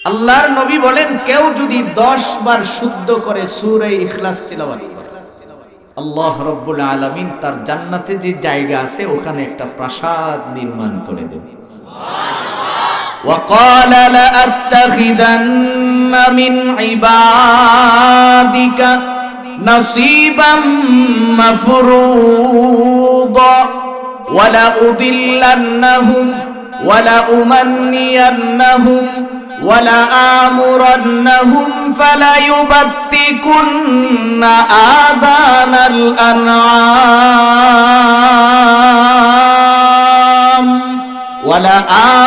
আল্লাহর নবী বলেন কেউ যদি দশ বার শুদ্ধ করে সুরে ইখলাস তিলাওয়াত করে আল্লাহ রব্বুল আলামিন তার জান্নাতে যে জায়গা আছে ওখানে একটা প্রাসাদ নির্মাণ করে দেবে وقال لأتخذن من عبادك نصيبا مفروضا ولأضلنهم ولأمنينهم ولآمرنهم فليبتكن آذان الأنعام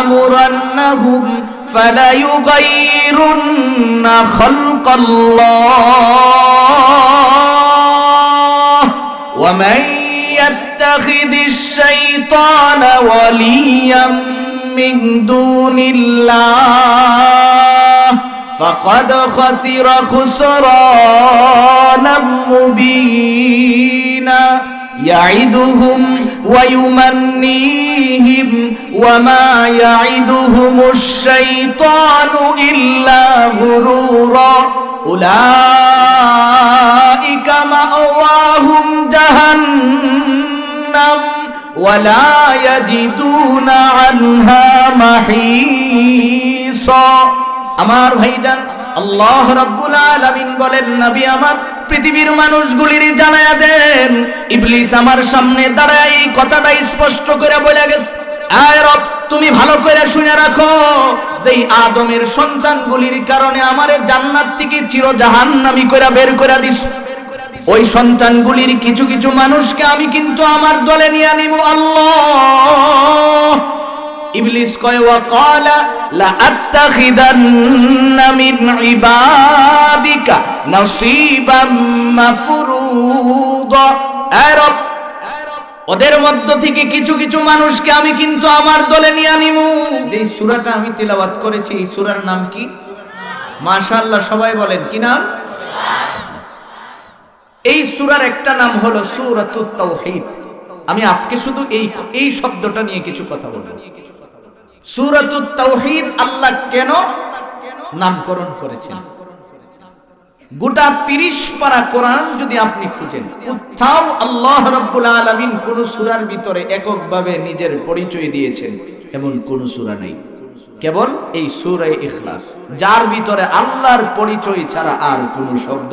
ولآمرنهم فليغيرن خلق الله ومن يتخذ الشيطان وليا من دون الله فقد خسر خسرانا مبينا يعدهم ويمنيهم وما يعدهم الشيطان إلا غرورا أولئك مأواهم جهنم ولا يجدون عنها আমার ভাইজান, আল্লাহ রাব্বুল আলামিন বলেন, নবী আমার, পৃথিবীর মানুষগুলির জানায়া দেন। ইবলিস আমার সামনে দাঁড়ায় এই কথাটা স্পষ্ট করে বলে গেছে, আয় রব, তুমি ভালো করে শুনে রাখো, যেই আদমের সন্তানগুলির কারণে আমারে জান্নাত থেকে চির জাহান্নামী করে বের করে দিস। ওই সন্তানগুলির কিছু কিছু মানুষকে আমি কিন্তু আমার দলে নিয়ে নিব আল্লাহ। ইবলিস কয়, ওয়া ক্বালা লা আত্তাখিদান্না মিন ইবাদিকা নাসীবাম মাফরুদা। আয় রব, ওদের মধ্য থেকে কিছু কিছু মানুষকে আমি কিন্তু আমার দলে নিয়ে নিমু যে সূরাটা আমি তেলাওয়াত করেছি, এই সূরার নাম কি? মাশাআল্লাহ, সবাই বলেন, কি নাম? এই সূরার একটা নাম হলো সূরাতুত তাওহীদ। আমি আজকে শুধু এই এই শব্দটা নিয়ে কিছু কথা বলব। আল্লাহ কেন নামকরণ করেছেন? গোটা তিরিশ পারা কোরআন যদি আপনি খুঁজেন আল্লাহ রাব্বুল আলামিন কোন সূরার ভিতরে এককভাবে নিজের পরিচয় দিয়েছেন, এমন কোন সুরা নেই। কেবল এই সূরা ইখলাস, যার ভিতরে আল্লাহর পরিচয় ছাড়া আর কোন শব্দ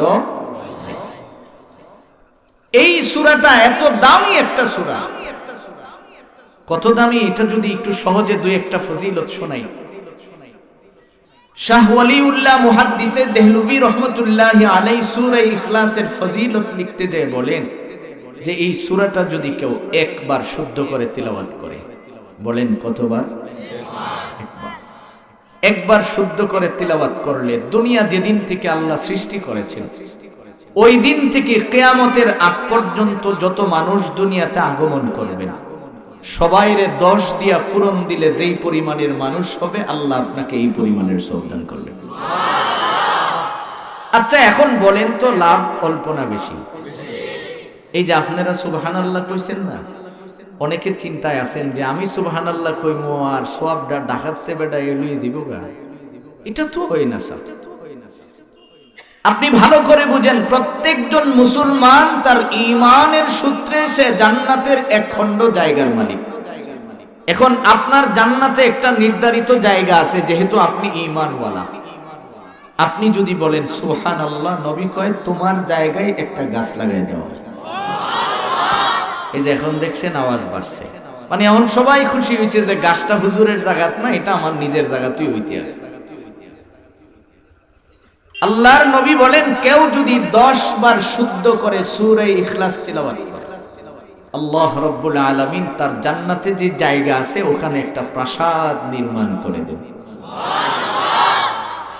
এই সূরাটা এত দামি একটা সূরা কত দামি, এটা যদি একটু সহজে দুই একটা ফজিলত শোনাই শাহ ওয়ালিউল্লাহ মুহাদ্দিসে দেহলুভি রহমতুল্লাহ আলাই সূরা ইখলাসের ফজিলত লিখতে যায় বলেন যে এই সূরাটা যদি কেউ একবার শুদ্ধ করে তিলাওয়াত করে, বলেন কতবার একবার। একবার শুদ্ধ করে তিলাওয়াত করলে দুনিয়া যেদিন থেকে আল্লাহ সৃষ্টি করেছেন, ওই দিন থেকে কেয়ামতের আগ পর্যন্ত যত মানুষ দুনিয়াতে আগমন করবেন সবাইরে দশ দিয়া পূরণ দিলে যেই পরিমাণের মানুষ হবে, আল্লাহ আপনাকে এই পরিমাণের শ্রদ্ধান করবেন আচ্ছা এখন বলেন তো লাভ কল্পনা বেশি? এই যে আপনারা সুবাহান আল্লাহ কইছেন না, অনেকে চিন্তায় আছেন যে আমি সুবাহান আল্লাহ কইমো আর সোয়াবটা ডাকাতে বেটা এলিয়ে দিব গা। এটা তো হয় না, স্যার। আপনি ভালো করে বুঝেন, প্রত্যেকজন মুসলমান তার ইমানের সূত্রে সে জান্নাতের এক খণ্ড জায়গার মালিক। এখন আপনার জান্নাতে একটা নির্ধারিত জায়গা আছে, যেহেতু আপনি ইমানওয়ালা আপনি যদি বলেন সুহান আল্লাহ নবী কয়, তোমার জায়গায় একটা গাছ লাগাই দেওয়া হয়। এই যে এখন দেখছেন আওয়াজ বাড়ছে। মানে এখন সবাই খুশি হয়েছে যে গাছটা হুজুরের জায়গাত না, এটা আমার নিজের জায়গাতেই হইতে আছে আল্লাহর নবী বলেন, কেউ যদি দশ বার শুদ্ধ করে সুরে ইখলাস তিলাওয়াত আল্লাহ রব্বুল আলামিন তার জান্নাতে যে জায়গা আছে, ওখানে একটা প্রাসাদ নির্মাণ করে দেবে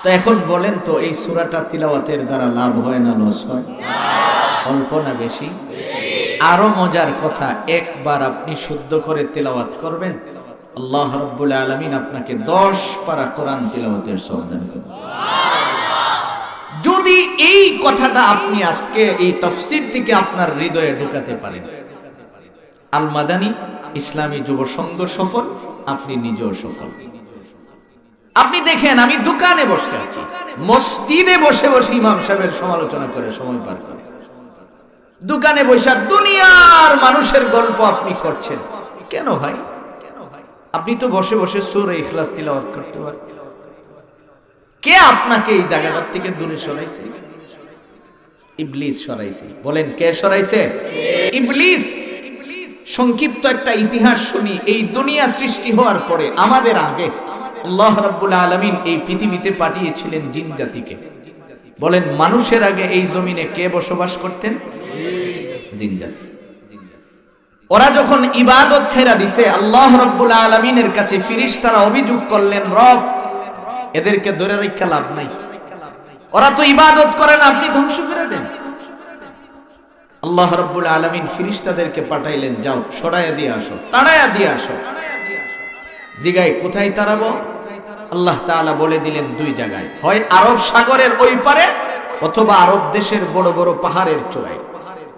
তো এখন বলেন তো, এই সুরাটা তিলাওয়াতের দ্বারা লাভ হয় না লস হয়? অল্প না বেশি? আরও মজার কথা, একবার আপনি শুদ্ধ করে তিলাওয়াত করবেন, আল্লাহ রব্বুল আলামিন আপনাকে দশ পারা কোরআন তিলাওয়াতের সন্ধান করবেন। যদি এই কথাটা আপনি আজকে এই তফসির থেকে আপনার হৃদয়ে ঢুকাতে পারেন। আল মাদানী ইসলামী যুব সংঘ সফল, আপনি নিজেও সফল। আপনি দেখেন, আমি দোকানে বসে আছি, মসজিদে বসে বসে ইমাম সাহেবের সমালোচনা করে সময় পার করে। দোকানে বসে দুনিয়ার মানুষের গল্প আপনি করছেন। কেন ভাই? আপনি তো বসে বসে সুরে ইখলাস তিলাওয়াত করতে পারেন কে আপনাকে এই জায়গাটার থেকে দূরে সরাইছে? ইবলিস সরাইছে। বলেন, কে সরাইছে? ইবলিস। সংক্ষিপ্ত একটা ইতিহাস শুনি। এই দুনিয়া সৃষ্টি হওয়ার পরে, আমাদের আগে আল্লাহ রাব্বুল আলামিন এই পৃথিবীতে পাঠিয়েছিলেন জিন জাতিকে। বলেন, মানুষের আগে এই জমিনে কে বসবাস করতেন? জিন জাতি। ওরা যখন ইবাদত ছেড়া দিছে, আল্লাহ রব্বুল আলমিনের কাছে ফিরিস অভিযোগ করলেন, রব এদেরকে ধরে রেখা লাভ নাই। ওরা তো ইবাদত করে না, আপনি ধ্বংস করে দেন। আল্লাহ রব্বুল আলমিন ফিরিস্তাদেরকে পাঠাইলেন, যাও, সরাইয়া দিয়ে আসো, তাড়াইয়া দিয়ে আসো। জিগায়, কোথায় তাড়াবো আল্লাহ তাআলা বলে দিলেন দুই জায়গায়, হয় আরব সাগরের ওই পারে অথবা আরব দেশের বড় বড় পাহাড়ের চূড়ায়।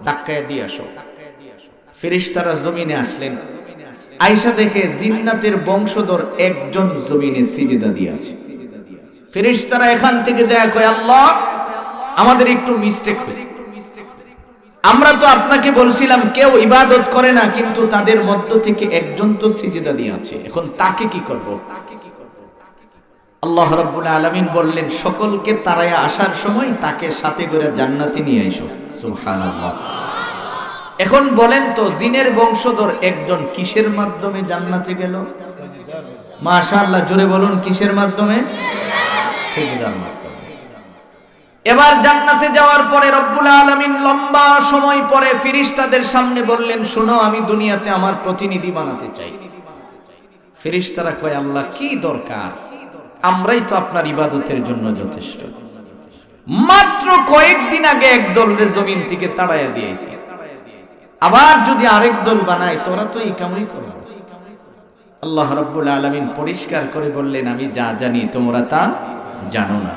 ধাক্কায় দিয়ে আসো। ফেরেশতারা জমিনে আসলেন। আয়সা দেখে জিন্নাতের বংশধর একজন জমিনে সিজদা দিয়ে আছে। ফেরেশতারা এখান থেকে যায় কয় আল্লাহ, আমাদের একটু মিস্টেক হয়েছে। আমরা তো আপনাকে বলছিলাম, কেউ ইবাদত করে না, কিন্তু তাদের মধ্য থেকে একজন তো সিজদা দিয়ে আছে। এখন তাকে কি করব? আল্লাহ রাব্বুল আলামিন বললেন, সকলকে তারায় আসার সময় তাকে সাথে করে জান্নাতে নিয়ে আইসো। সুবহানাল্লাহ। এখন বলেন তো, জিনের বংশধর একজন কিসের মাধ্যমে জান্নাতে গেল? মাশাআল্লাহ, জোরে বলুন, কিসের মাধ্যমে? সিজদার মাধ্যমে এবার জান্নাতে যাওয়ার পরে রব্বুল আলামিন লম্বা সময় পরে ফিরিস্তাদের সামনে বললেন, শোনো, আমি দুনিয়াতে আমার প্রতিনিধি বানাতে চাই। ফিরিস্তারা কয়, আল্লাহ, কি দরকার? আমরাই তো আপনার ইবাদতের জন্য যথেষ্ট। মাত্র কয়েকদিন আগে একদল রে জমিন থেকে তাড়াইয়া দিয়েছি। আবার যদি আরেক দল বানায়, তোরা তো এই কামই করো। আল্লাহ রব্বুল আলমিন পরিষ্কার করে বললেন, আমি যা জানি তোমরা তা জানো না।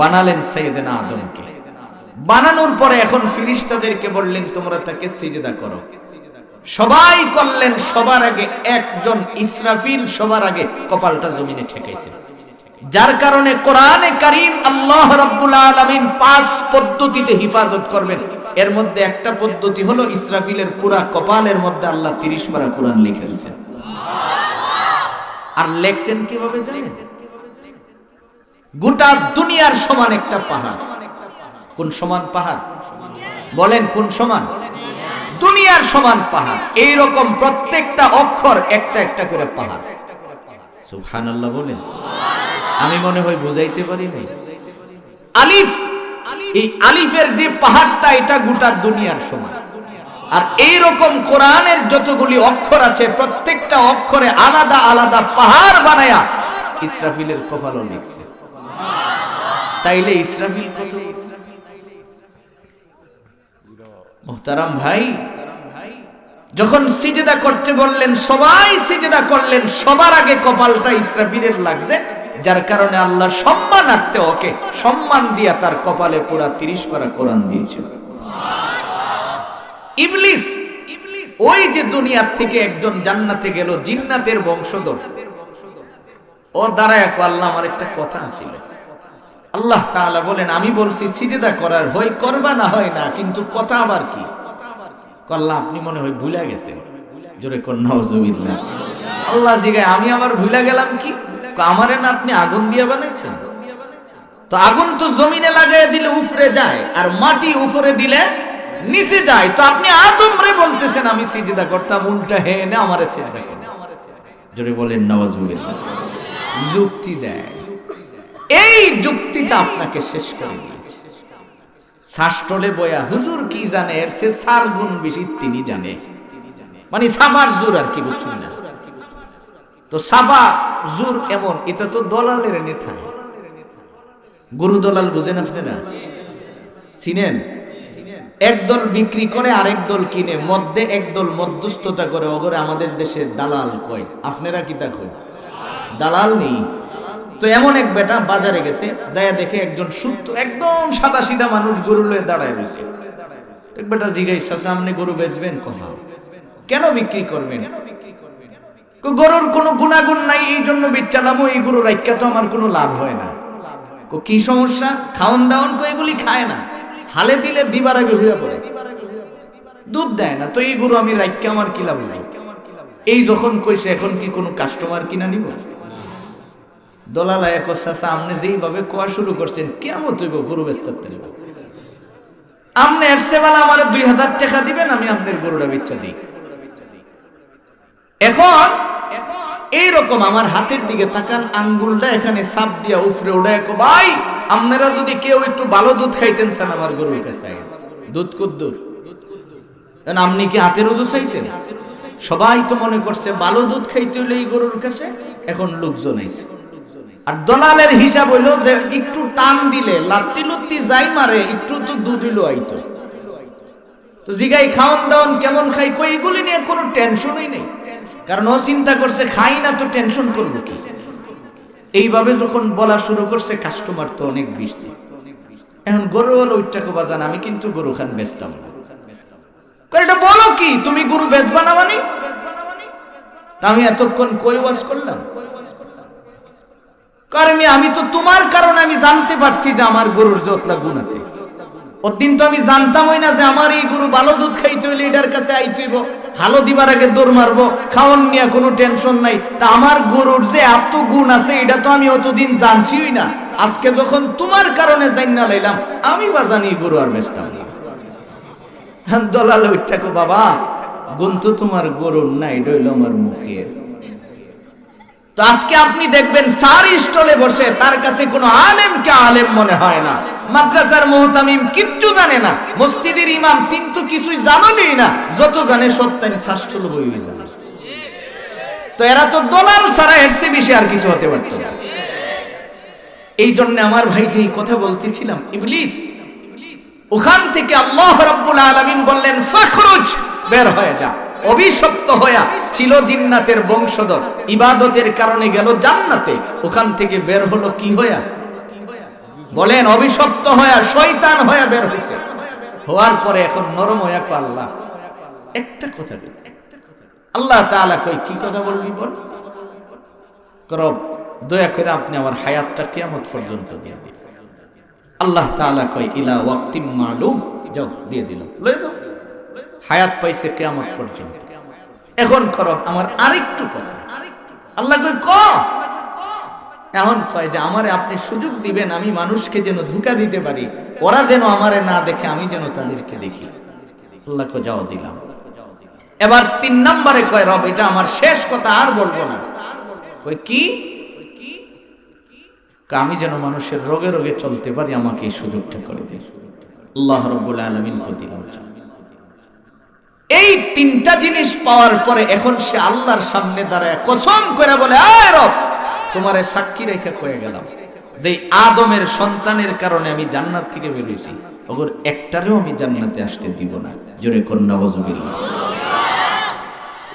বানালেন সৈয়দেনা আদমকে বানানোর পরে এখন ফিরিস্তাদেরকে বললেন, তোমরা তাকে সিজদা করো। সবাই করলেন, সবার আগে একজন ইসরাফিল সবার আগে কপালটা জমিনে ঠেকাইছে। যার কারণে কোরআনে কারিম আল্লাহ রাব্বুল আলামিন পাঁচ পদ্ধতিতে হিফাজত করবেন। এর মধ্যে একটা পদ্ধতি হলো ইসরাফিলের পুরা কপালের মধ্যে আল্লাহ তিরিশ পারা কোরআন লিখে দিয়েছেন। আর লেখছেন কীভাবে জানেন? গোটা দুনিয়ার সমান একটা পাহাড়। কোন সমান পাহাড়? বলেন কোন সমান? দুনিয়ার সমান পাহাড়। এই রকম প্রত্যেকটা অক্ষর একটা একটা করে পাহাড়। সুবহানাল্লাহ বলেন। আমি মনে হয় বুঝাইতে পারি নাই। আলিফ, এই আলিফের যে পাহাড়টা, এটা গোটা দুনিয়ার সমান। আর এই রকম কোরআনের যতগুলি অক্ষর আছে, প্রত্যেকটা অক্ষরে আলাদা আলাদা পাহাড় বানায়া ইসরাফিলের কপালও লিখছে। তাইলে ইসরাফিল কত? মোহতারাম ভাই, যখন সিজেদা করতে বললেন, সবাই সিজেদা করলেন, সবার আগে কপালটা ইসরাফিলের লাগছে, যার কারণে আল্লাহ সম্মানার্থে ওকে, সম্মান দিয়া তার কপালে পুরা তিরিশ পারা কোরআন দিয়েছিল। ইবলিস, ওই যে দুনিয়ার থেকে একজন জান্নাতে গেল, জিন্নাতের বংশধর। ও দাঁড়ায় আল্লাহ আমার একটা কথা ছিল আল্লাহ তাআলা বলেন, আমি বলছি, সিজেদা করার হয়, করবা না হয় না, কিন্তু কথা আবার কি? কল্লা আপনি মনে হয় ভুলে গেছেন। জোরে কন্যা আল্লাহ জিগায়, আমি আবার ভুলে গেলাম কি? আমারে না আপনি আগুন দিয়ে বানাইছেন? তো আগুন তো জমিনে লাগাই দিলে উপরে যায়, আর মাটি উপরে দিলে নিচে যায়। তো আপনি আদম রে বলতেছেন, আমি সিজদা করতাম, উল্টা হে, না আমারে সিজদা করে। জোরে বলেন নওয়াজুবিল্লাহ যুক্তি দেয়। এই যুক্তিটা আপনাকে শেষ করে দিয়েছে। শাস্টলে বয়া, হুজুর কি জানে? এর সে সার গুণ বেশি তিনি জানে। মানে সাফার জোর আর কি বুঝছেন না? তো সাফা জোর এমন, এটা তো দলালের নেতা। গরু দলাল বুঝেন না চিনেন? একদল বিক্রি করে আরেক দল কিনে, মধ্যে একদল মধ্যস্থতা করে ওগরে আমাদের দেশে দালাল কয়। আপনারা কি তা কয় দালাল নেই। তো এমন এক বেটা বাজারে গেছে যাইয়া দেখে একজন সুস্থ একদম সাদা সিধা মানুষ গরু লয়ে দাঁড়ায় রয়েছে। এক বেটা জিগাইছে আপনি গরু বেচবেন কহা কেন বিক্রি করবেন? গরুর কোনো গুণাগুণ নাই এই জন্য বিচ্ছালাম এই গরু রাইকা তো আমার কোনো লাভ হয় না। কো, সমস্যা? খাওন দাওন কো এগুলি খায় না। হালে দিলে দিবার আগে হইয়া পড়ে। দুধ দেয় না তো এই গরু আমি রাইকা আমার কি লাভ নাই এই যখন কইছে এখন কি কোনো কাস্টমার কিনা নিব? দলালা এক চাষা আপনি যেইভাবে কোয়া শুরু করছেন, কেমন হইব গরু বেচতে তেলব আপনি এরসে বেলা আমার দুই হাজার টাকা দিবেন, আমি আপনার গরুটা বেচা দিই। এখন এইরকম আমার হাতের দিকে তাকান, আঙ্গুলটা এখানে সাপ দিয়া উফরে ওড়ে কো, ভাই, আপনারা যদি কেউ একটু ভালো দুধ খাইতেন চান আমার গরুর কাছে দুধ কুদ্দুর কারণ আপনি কি হাতের ওজু চাইছেন? সবাই তো মনে করছে, ভালো দুধ খাইতে হইলে এই গরুর কাছে? এখন লোকজন আইছে। আর দলালের হিসাব হইল যে একটু টান দিলে লাত্তি লুত্তি যাই মারে, একটু তো হইল আইতো। তো জিগাই খাওন দাওন কেমন খাই কই, এগুলি নিয়ে কোনো টেনশনই নেই। কারণ ও চিন্তা করছে, খাই না তো টেনশন করব কি? এইভাবে যখন বলা শুরু করছে কাস্টমার তো অনেক বেশি। এখন গরু হলো ওইটাকে বাজান, আমি কিন্তু গরু খান বেচতাম না। এটা বলো কি, তুমি গরু বেচবা না মানে? আমি এতক্ষণ কই ওয়াজ করলাম? কারণ আমি তো তোমার কারণে আমি জানতে পারছি যে আমার গরুর যতলা গুণ আছে। ওদিন তো আমি জানতামই না যে আমার এই গরু ভালো দুধ খাইতে হইলে এটার কাছে আইতেইব ভালো দিবার আগে দৌড় মারবো খাওয়ান নিয়ে কোনো টেনশন নাই। তা আমার গরুর যে এত গুণ আছে, এটা তো আমি অতদিন জানছিই না। আজকে যখন তোমার কারণে জান্না লাইলাম, আমি বা জানি গরু আর বেচতাম না। দলাল ওইটাকে বাবা, গুণ তো তোমার গরুর না এটা আমার মুখের। তো আজকে আপনি দেখবেন সার স্টলে বসে তার কাছে কোনো আলেমকে আলেম মনে হয় না। মাদ্রাসার মোহতামিম কিচ্ছু জানে না, মসজিদের ইমাম কিন্তু কিছুই জানেনই না, যত জানে সত্যানি শাস্ত্র বই তো এরা তো দলাল এর চেয়ে বেশি আর কিছু হতে পারত এই জন্য আমার ভাই যে কথা বলতেছিলাম, ইবলিস, ওখান থেকে আল্লাহ রাব্বুল আলামিন বললেন, ফখরুজ, বের হয়ে যা। অভিশপ্ত হয়া ছিল জিন্নাতের বংশধর। ইবাদতের কারণে গেল জান্নাতে। ওখান থেকে বের হলো কি হয়া বলেন, অভিশপ্ত হয়া শয়তান হয়া বের হয়েছে হওয়ার পরে এখন নরম হয়া কো আল্লাহ, একটা কথা আল্লাহ তাআলা কই, কি কথা বলবি বল? করব দয়া করে আপনি আমার হায়াতটা কিয়ামত পর্যন্ত দিয়ে দিন। আল্লাহ তাআলা কই ইলা ওয়াক্তিম মালুম। যাও, দিয়ে দিলাম। লয়ে দাও হায়াত পাইছে কিয়ামত পর্যন্ত। এখন করব আমার আরেকটু কথা। আল্লাহ কয়, ক? এখন কয় যে, আমারে আপনি সুযোগ দিবেন, আমি মানুষকে যেন ধোকা দিতে পারি। ওরা যেন আমারে না দেখে, আমি যেন তাদেরকে দেখি। আল্লাহ কয়, যাও, দিলাম। এবার তিন নম্বরে কয়, রব, এটা আমার শেষ কথা, আর বলব না। কয়, কি? কা আমি যেন মানুষের রোগে রোগে চলতে পারি, আমাকে এই সুযোগটা করে দিন। আল্লাহ রব্বুল আলমিন দিলাম। এই তিনটা জিনিস পাওয়ার পরে এখন সে আল্লাহর সামনে দাঁড়ায় কসম করে বলে আয় রব তোমারে সাক্ষী রেখে কয়ে গেলাম যে আদমের সন্তানের কারণে আমি জান্নাত থেকে বেরিয়েছি ওগর একটারেও আমি জান্নাতে আসতে দিব না জোরে কন্যা বজবিল্লাহ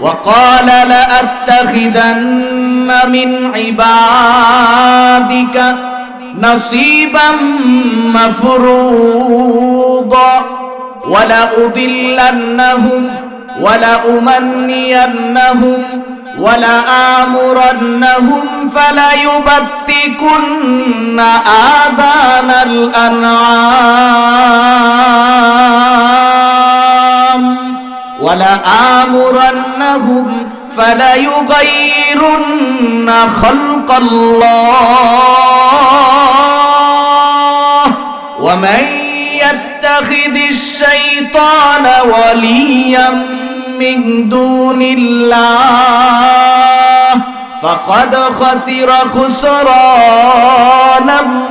وقال لأتخذن من عبادك نصيبا مفروضا ولأضلنهم ولأمنينهم ولآمرنهم فليبتكن آذان الأنعام ولآمرنهم فليغيرن خلق الله ومن يتخذ الشيطان وليا من دون الله فقد خسر خسرانا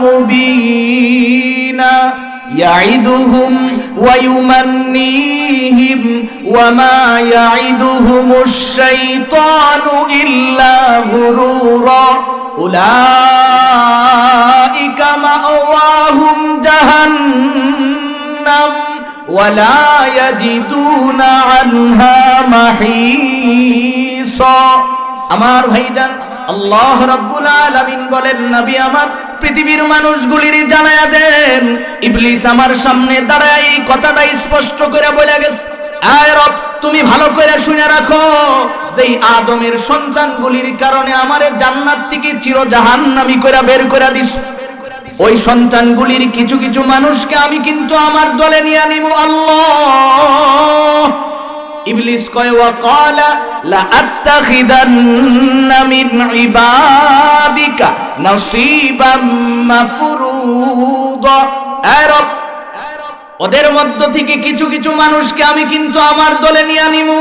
مبينا يعدهم ويمنيهم وما يعدهم الشيطان إلا غرورا أولئك ولا يجدون عنها محيصا আমার ভাইজান আল্লাহ রাব্বুল আলামিন বলেন নবী আমার পৃথিবীর মানুষগুলির জানায়া দেন ইবলিস আমার সামনে দাঁড়ায় এই কথাটা স্পষ্ট করে বলে গেছে আয় রব তুমি ভালো করে শুনে রাখো যেই আদমের সন্তানগুলির কারণে আমারে জান্নাত থেকে চির জাহান্নামি করে বের করে দিস ওই সন্তানগুলির কিছু কিছু মানুষকে আমি কিন্তু আমার দলে নিয়ে নিব আল্লাহ। ইবলিস কয়, ওয়া ক্বালা লা আত্তাখিদান্না মিন ইবাদিকা নাসীবাম মাফরুদা। এ রব, ওদের মধ্য থেকে কিছু কিছু মানুষকে আমি কিন্তু আমার দলে নিয়ে নিমু